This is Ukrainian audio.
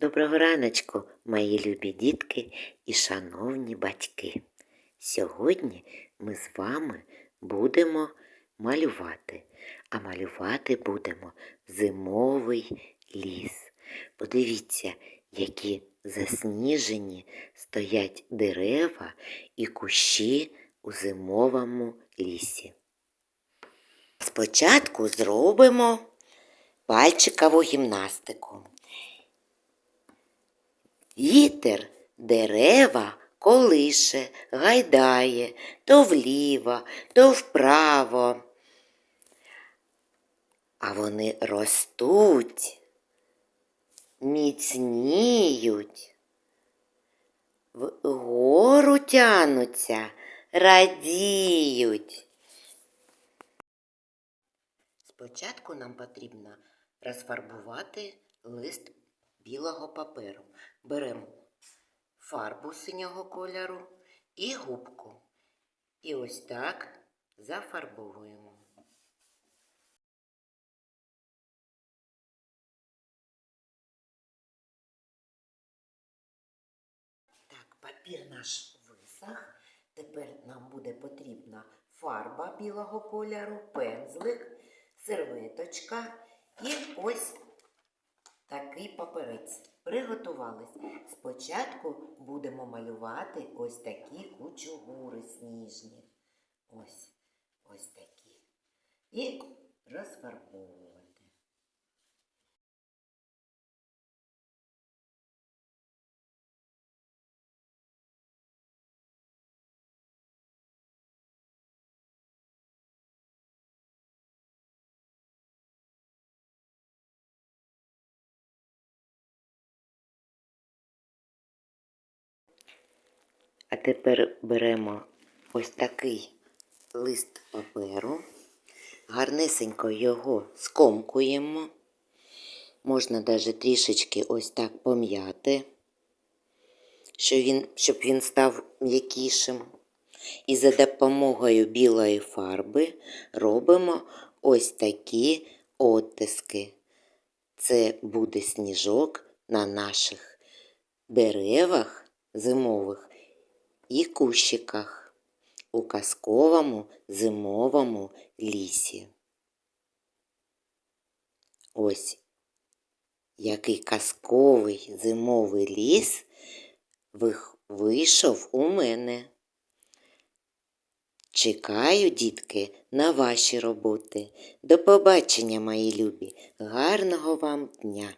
Доброго раночку, мої любі дітки і шановні батьки. Сьогодні ми з вами будемо малювати, а малювати будемо зимовий ліс. Подивіться, які засніжені стоять дерева і кущі у зимовому лісі. Спочатку зробимо пальчикову гімнастику. Вітер дерева колише, гайдає то вліво, то вправо. А вони ростуть, міцніють, вгору тянуться, радіють. Спочатку нам потрібно розфарбувати лист білого паперу. Беремо фарбу синього кольору і губку. І ось так зафарбовуємо. Так, папір наш висох. Тепер нам буде потрібна фарба білого кольору, пензлик, серветочка і такий паперець. Приготувались. Спочатку будемо малювати ось такі кучугури сніжні. Ось ось такі. І розфарбовувати. А тепер беремо ось такий лист паперу, гарнесенько його скомкуємо. Можна навіть трішечки ось так пом'яти, щоб він, щоб він став м'якішим. І за допомогою білої фарби робимо ось такі оттиски. Це буде сніжок на наших деревах зимових і кущиках у казковому зимовому лісі. Ось який казковий зимовий ліс вийшов у мене. Чекаю, дітки, на ваші роботи. До побачення, мої любі. Гарного вам дня!